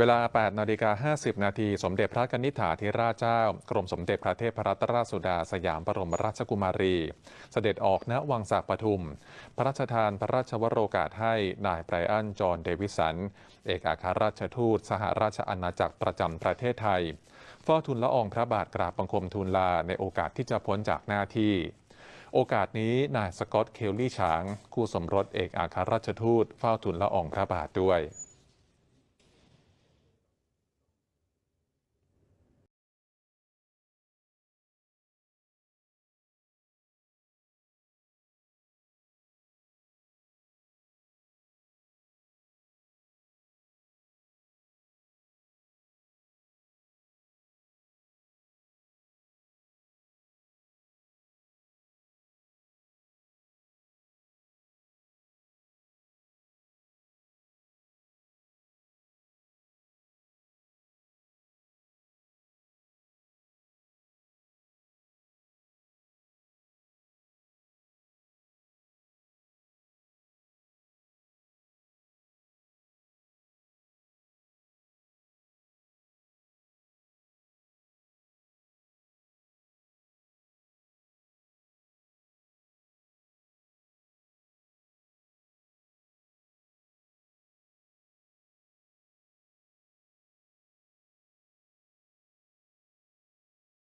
เวลา 8 นาฬิกา 50 นาที สมเด็จพระกนิษฐาธิราชเจ้า กรมสมเด็จพระเทพรัตนราชสุดาสยามบรมราชกุมารี เสด็จออกณวังสากปทุม พระราชทานพระราชวโรกาสให้นายไบรอัน จอห์น เดวิสัน เอกอัครราชทูต สหราชอาณาจักรประจำประเทศไทยเฝ้าทูลละอองพระบาทกราบบังคมทูลลาในโอกาสที่จะพ้นจากหน้าที่โอกาสนี้นายสกอตต์เคลลี่ช้าง คู่สมรสเอกอัครราชทูตเฝ้าทูลละอองพระบาทด้วย